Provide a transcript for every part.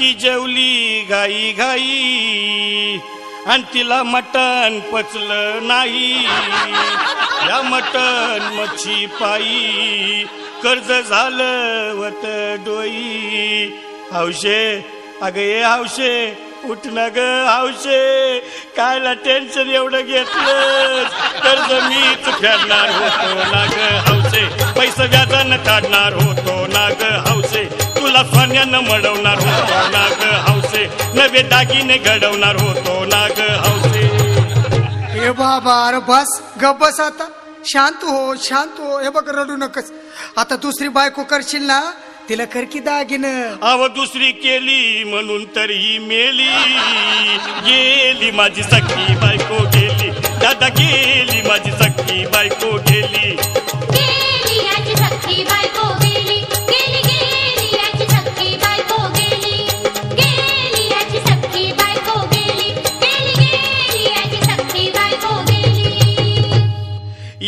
ती जेवली घाई घाई आणि तिला मटण पचलं नाही. या मटण मच्छी पायी कर्ज झालं वत डोई. हौशे अगं ये हौशे उठ ना ग हौशे कायला टेन्शन एवढं घेतलं कर्ज मीच फेडणार होतो ना ग हौशे पैसे व्याजानं काढणार होतो. सोन्यानं मडवणार होतो ना ग हौशे नवे दागिने घडवणार होतो ना ग हौशे हे बाबा अरे बस गप बस आता. शांत हो शांत हो. हे बघ रडू नकस. आता दुसरी बायको करशील ना तिला कर की दागिन. अव दुसरी केली म्हणून तर मेली. गेली माझी सखी बायको गेली. दादा गेली माझी सखी बायको गेली.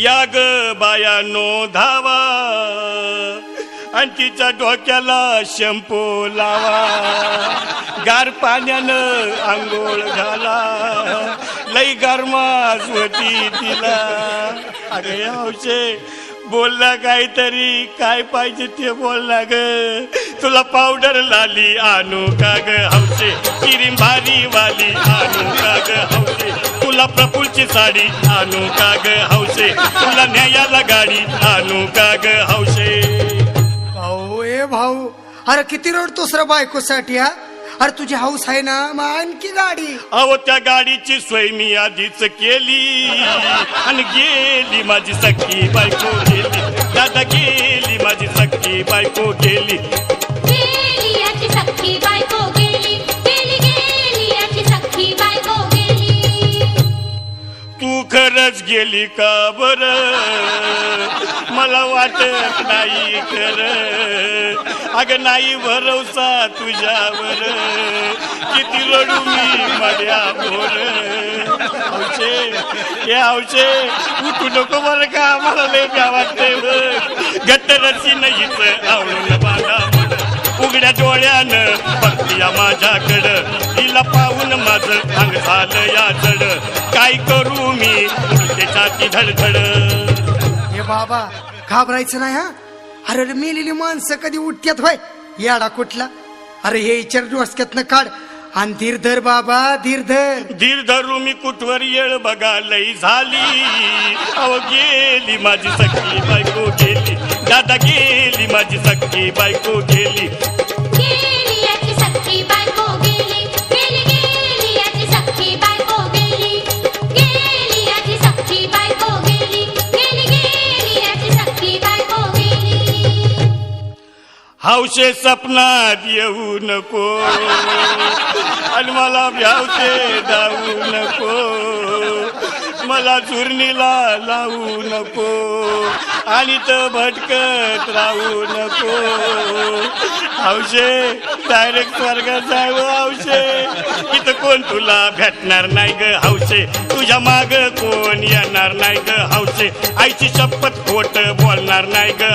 या ग बायानो धावा आणि तिच्या डोक्याला शॅम्पू लावा. गार पाण्यानं आंघोळ घाला. लई गरमास होती तिला. अरे हौशे बोलला काहीतरी काय पाहिजे ते बोलला ग. तुला पावडर लाली आणू का ग? हौशे किरीम भारी वाली आणू का ग? हौशे तुला प्रफुलची साडी आणू का ग? हौशे न्यायाला गाडी आणू का ग हौशे. भाऊ ए भाऊ अरे किती रडतोस रे बायकोसाठी हा? अरे तुझी हाऊस आहे ना मग आणखी गाडी. अहो त्या गाडीची सोय मी आधीच केली. आणि गेली माझी सख्खी बायको गेली. दादा गेली माझी सख्खी बायको गेली गेली. खरंच गेली का बर? मला वाटत नाही कर अग नाही भरवसा तुझ्यावर. किती रडू मी मड्या बोर हौशे हे हौशे उठू नको बरं का? मला लय का वाटते घट्ट रसी नाहीच आवडून बांधा उघड्या डोळ्यानं बघतीया माझ्याकडं. तिला पाहून माझं अंग झालं या जड. काय करू मी? छाती धडधड. हे बाबा घाबरायचं नाही हा? अरे रे, मेलेली माणसं कधी उठत्यात होय? याडा कुठला? अरे हे विचार डोसक्यातनं काढ. आणि धीर धर बाबा धीर धर धीर धरू मी कुठवर येळ बघा लई झाली. अव गेली माझी सखी बायको गेली. दादा गेली माझी सखी बायको गेली. हौशे सपनात येऊ नको. आणि मला भ्यावते जाऊ नको. मला चुरणीला लावू नको. आणि तर भटकत राहू नको. हौशे डायरेक्ट स्वर्गात जाऊ हौशे इथं कोण तुला भेटणार नाही ग हौशे तुझ्या माग कोण येणार नाही ग हौशे आईची शपथ खोट बोलणार नाही ग